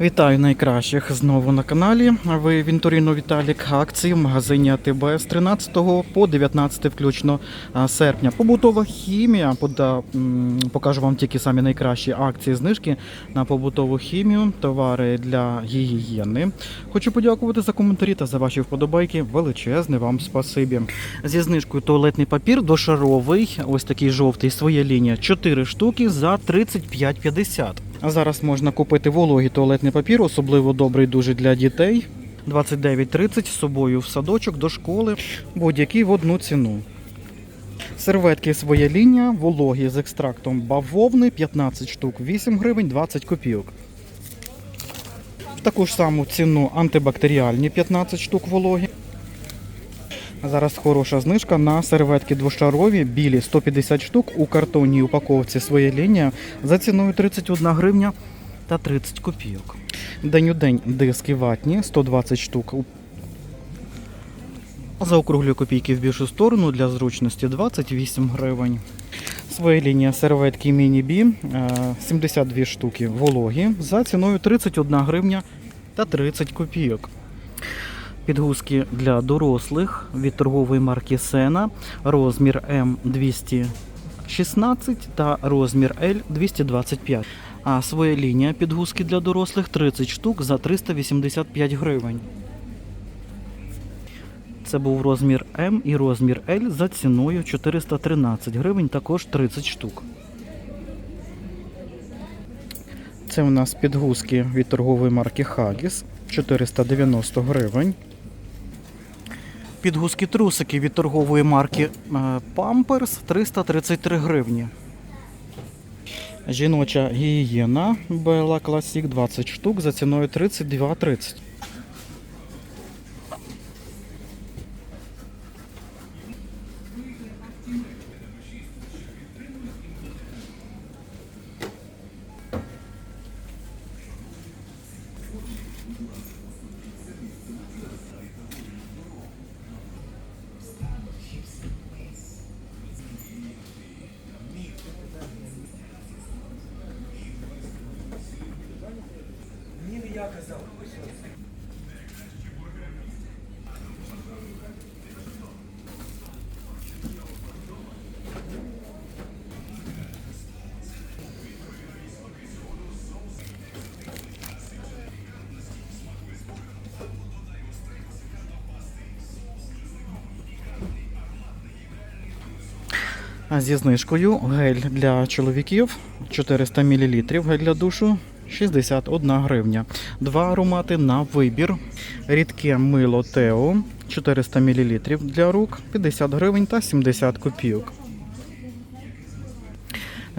Вітаю найкращих знову на каналі. Ви Вінторіно Віталік. Акції в магазині АТБ з 13 по 19 включно серпня. Побутова хімія. Пода, покажу вам тільки самі найкращі акції знижки на побутову хімію, товари для гігієни. Хочу подякувати за коментарі та за ваші вподобайки. Величезне вам спасибі. Зі знижкою туалетний папір дошаровий, ось такий жовтий, своя лінія. 4 штуки за 35,50. А зараз можна купити вологий туалетний папір, особливо добрий дуже для дітей. 29,30 з собою в садочок до школи, будь-який в одну ціну. Серветки своя лінія, вологі з екстрактом бавовни 15 штук, 8 гривень 20 копійок. Таку ж саму ціну антибактеріальні 15 штук вологі. Зараз хороша знижка на серветки двошарові, білі 150 штук у картонній упаковці своя лінія за ціною 31 гривня та 30 копійок. День у день диски ватні 120 штук. За округлі копійки в більшу сторону для зручності 28 гривень. Своя лінія серветки міні-бі е, 72 штуки вологі за ціною 31 гривня та 30 копійок. Підгузки для дорослих від торгової марки Сена, розмір М 216 та розмір L 225. А своя лінія підгузки для дорослих 30 штук за 385 гривень. Це був розмір М і розмір L за ціною 413 гривень, також 30 штук. Це у нас підгузки від торгової марки Hagis 490 гривень. Підгузки трусики від торгової марки е, Pampers 333 гривні. Жіноча гігієна Bella Classic 20 штук за ціною 32,30. А Зі знижкою гель для чоловіків 400 мл, гель для душу 61 гривня. Два аромати на вибір. Рідке мило Тео 400 мл для рук 50 гривень та 70 копійок.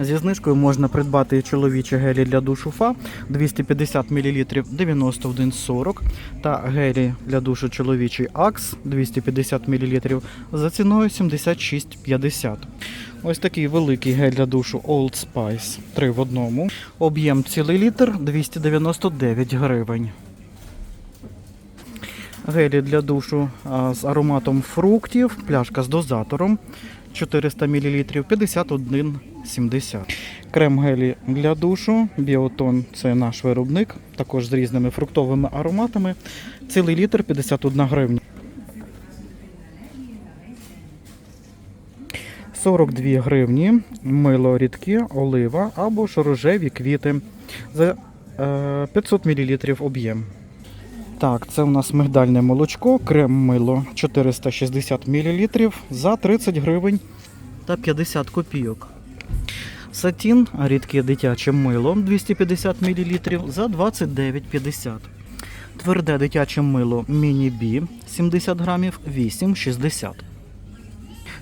Зі знижкою можна придбати чоловічі гелі для душу ФА 250 мл 91,40 та гелі для душу чоловічий АКС 250 мл за ціною 76,50. Ось такий великий гель для душу Old Spice 3 в одному. Об'єм цілий літр 299 гривень. Гелі для душу з ароматом фруктів, пляшка з дозатором 400 мл 51,70. Крем гелі для душу, біотон це наш виробник, також з різними фруктовими ароматами. Цілий літр 51 гривня. 42 гривні, мило рідке, олива або ж рожеві квіти за е, 500 мл об'єм. Так, це у нас мигдальне молочко, крем мило 460 мл за 30 гривень та 50 копійок. Сатін, рідке дитяче мило 250 мл за 29,50. Тверде дитяче мило міні-бі 70 грамів 8,60.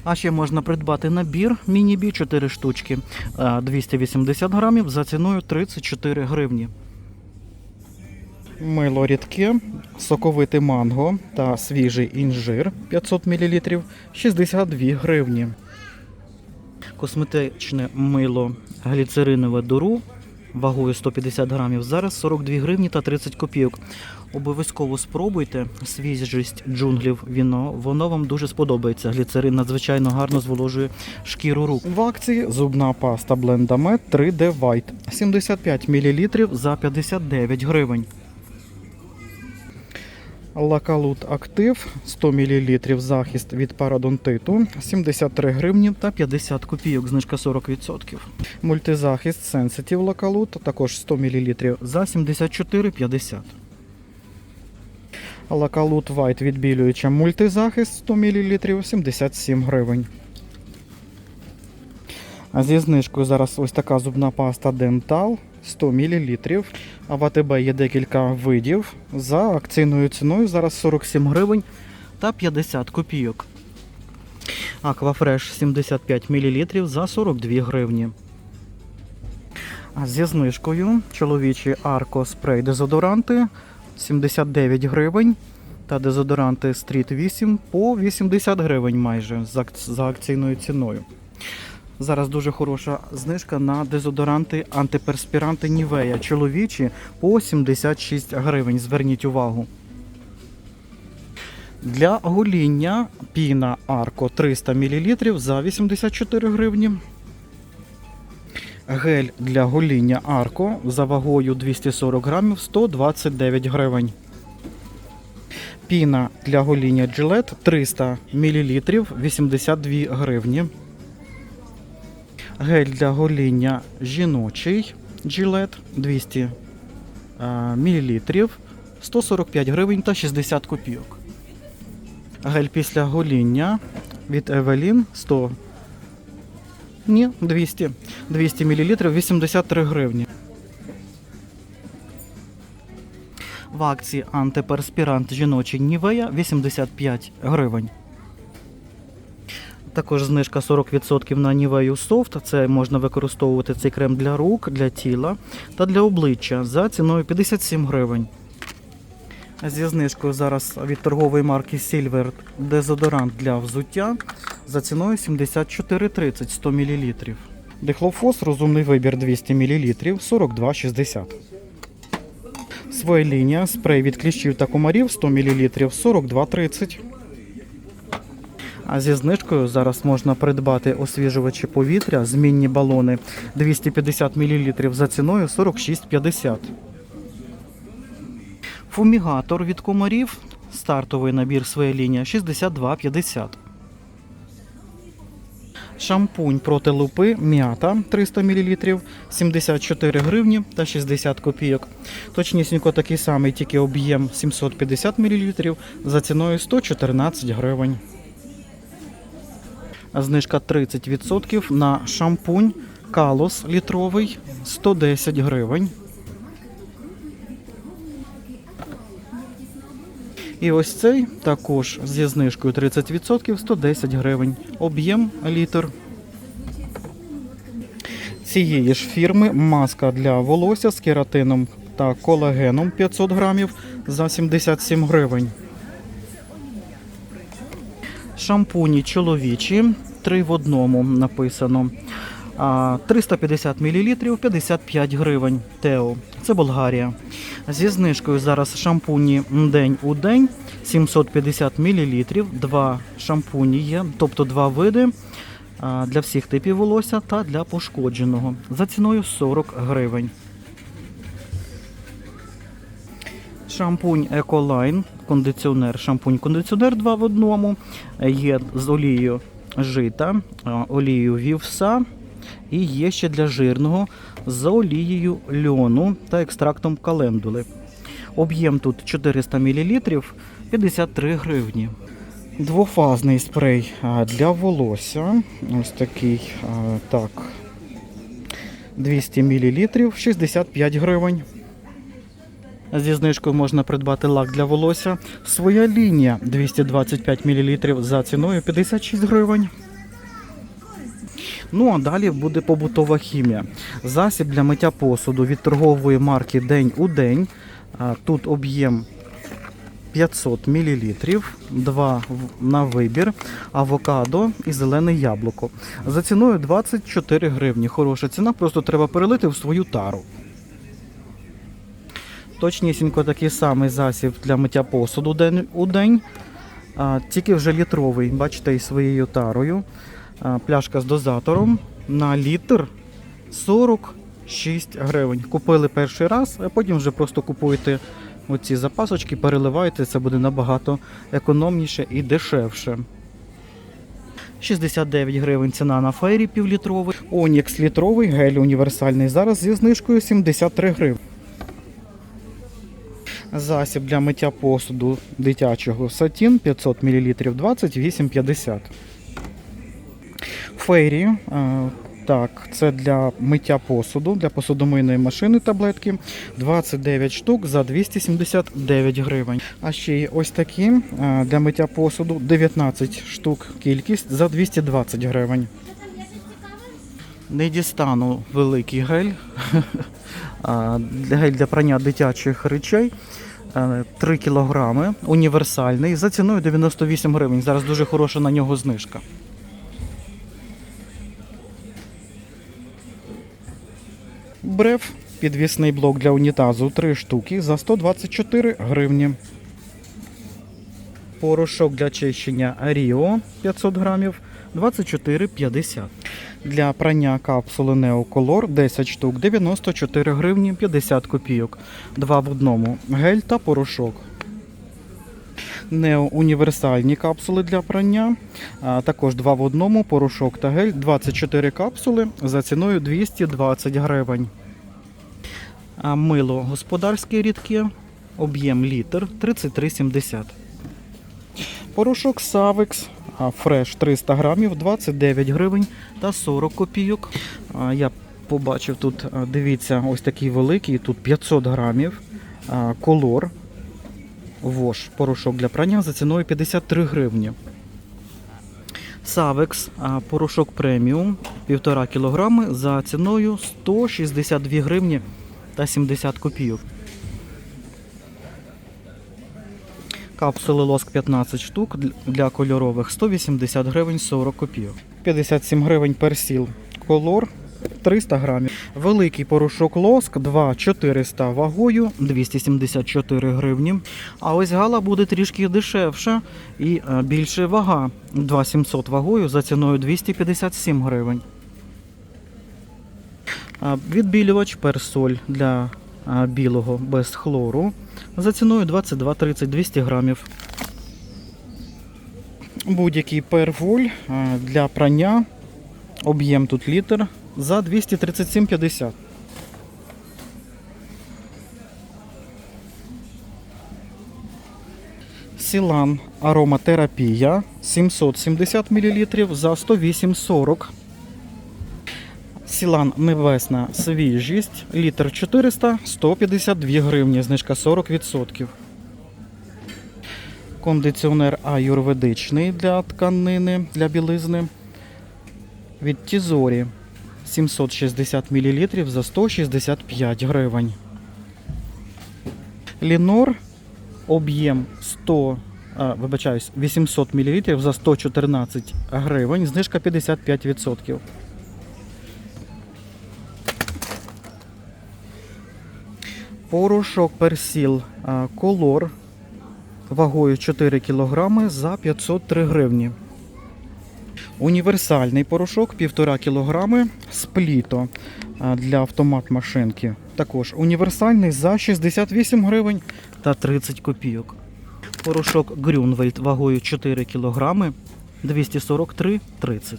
А ще можна придбати набір міні-бі 4 штучки е, 280 грамів за ціною 34 гривні. Мило рідке, соковите манго та свіжий інжир 500 мл 62 гривні. Косметичне мило гліцеринове дуру вагою 150 грамів. Зараз 42 гривні та 30 копійок. Обов'язково спробуйте свіжість джунглів віно. Воно вам дуже сподобається. Гліцерин надзвичайно гарно зволожує шкіру рук. В акції зубна паста Blendamед 3D White 75 мл за 59 гривень. Лакалут Актив 100 мл захист від парадонтиту 73 гривні та 50 копійок, знижка 40%. Мультизахист Sensitive Лакалут також 100 мл за 74,50. Лакалут White відбілююча мультизахист 100 мл 77 гривень. Зі знижкою зараз ось така зубна паста Dental 100 мл. А в АТБ є декілька видів. За акційною ціною зараз 47 гривень та 50 копійок. Аквафреш 75 мл за 42 гривні. Зі знижкою чоловічі Арко спрей дезодоранти 79 гривень. Та дезодоранти Street 8 по 80 гривень майже за акційною ціною. Зараз дуже хороша знижка на дезодоранти антиперспіранти Нівея. Чоловічі по 76 гривень. Зверніть увагу. Для гоління піна Арко 300 мл за 84 гривні. Гель для гоління Арко за вагою 240 грамів 129 гривень. Піна для гоління Gillette 300 мл 82 гривні. Гель для гоління жіночий Gillette 200 мл 145 гривень та 60 копійок. Гель після гоління від Evelyn 100 ні, 200. 200 мл 83 гривні. В акції антиперспірант жіночий Нівея 85 гривень. Також знижка 40% на Нівею Софт. Це можна використовувати цей крем для рук, для тіла та для обличчя за ціною 57 гривень. Зі знижкою зараз від торгової марки Silver дезодорант для взуття за ціною 74,30 100 мл. Дихлофос розумний вибір 200 мл 42,60. Своя лінія спрей від кліщів та комарів 100 мл 42,30. А зі знижкою зараз можна придбати освіжувачі повітря, змінні балони 250 мл за ціною 46,50. Фумігатор від комарів. Стартовий набір своя лінія 62,50. Шампунь проти лупи м'ята 300 мл 74 гривні та 60 копійок. Точнісінько такий самий, тільки об'єм 750 мл за ціною 114 гривень. Знижка 30% на шампунь Калос літровий 110 гривень. І ось цей також зі знижкою 30% 110 гривень. Об'єм літр. Цієї ж фірми маска для волосся з кератином та колагеном 500 грамів за 77 гривень. Шампуні чоловічі, 3 в одному написано. 350 мл 55 гривень. Тео. Це Болгарія. Зі знижкою зараз шампуні день у день 750 мл. Два шампуні є, тобто два види для всіх типів волосся та для пошкодженого. За ціною 40 гривень. Шампунь Ecoline, кондиціонер, шампунь-кондиціонер 2 в одному. Є з олією жита, олією вівса і є ще для жирного з олією льону та екстрактом календули. Об'єм тут 400 мл 53 гривні. Двофазний спрей для волосся. Ось такий так. 200 мл 65 гривень. Зі знижкою можна придбати лак для волосся. Своя лінія 225 мл за ціною 56 гривень. Ну а далі буде побутова хімія. Засіб для миття посуду від торгової марки День у день. Тут об'єм 500 мл, два на вибір, авокадо і зелене яблуко. За ціною 24 гривні. Хороша ціна, просто треба перелити в свою тару. Точнісінько такий самий засіб для миття посуду у день, тільки вже літровий. Бачите, із своєю тарою. Пляшка з дозатором на літр 46 гривень. Купили перший раз, а потім вже просто купуєте оці запасочки, переливаєте, це буде набагато економніше і дешевше. 69 гривень ціна на фейрі півлітровий. Онікс літровий, гель універсальний. Зараз зі знижкою 73 гривень. Засіб для миття посуду дитячого сатін 500 мл 28,50. Фейрі. е, Так, це для миття посуду, для посудомийної машини таблетки 29 штук за 279 гривень. А ще є ось такі е, для миття посуду 19 штук кількість за 220 гривень. Не дістану великий гель. Гель для прання дитячих речей. е, 3 кілограми, універсальний, за ціною 98 гривень. Зараз дуже хороша на нього знижка. Бреф, підвісний блок для унітазу 3 штуки за 124 гривні. Порошок для чищення Ріо 500 грамів 24,50. Для прання капсули Neocolor 10 штук 94 гривні 50 копійок. Два в одному гель та порошок. Нео універсальні капсули для прання. А також два в одному порошок та гель 24 капсули за ціною 220 гривень. Мило господарське рідке, об'єм літр 33,70. Порошок Савекс Фреш 300 грамів 29 гривень та 40 копійок. Я побачив тут, дивіться, ось такий великий, тут 500 грамів. Колор Вош порошок для прання за ціною 53 гривні. Савекс порошок преміум 1,5 кг за ціною 162 гривні та 70 копійок. Капсули лоск 15 штук для кольорових 180 гривень 40 копійок. 57 гривень персіл колор 300 грамів. Великий порошок лоск 2 400 вагою 274 гривні. А ось гала буде трішки дешевша і е, більше вага 2 700 вагою за ціною 257 гривень. Відбілювач персоль для білого без хлору за ціною 22,30 200 грамів. Будь-який перволь для прання, об'єм тут літр за 237,50. Сілан ароматерапія 770 мл за 108,40. Сілан Небесна свіжість, літр 400, 152 гривні, знижка 40%. Кондиціонер аюрведичний для тканини, для білизни. Від Тізорі 760 мл за 165 гривень. Лінор об'єм 100, а, вибачаюсь, 800 мл за 114 гривень, знижка 55%. Порошок персіл колор вагою 4 кг за 503 гривні. Універсальний порошок 1,5 кг спліто для автомат машинки. Також універсальний за 68 гривень та 30 копійок. Порошок Грюнвельд вагою 4 кг 243,30.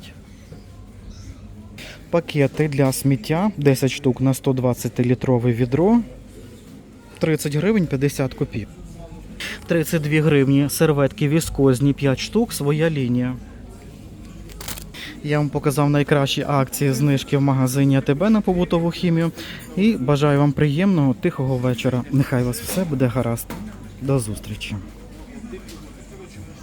Пакети для сміття 10 штук на 120 літрове відро 30 гривень 50 копійок. 32 гривні серветки віскозні 5 штук, своя лінія. Я вам показав найкращі акції знижки в магазині АТБ на побутову хімію. І бажаю вам приємного, тихого вечора. Нехай вас все буде гаразд. До зустрічі.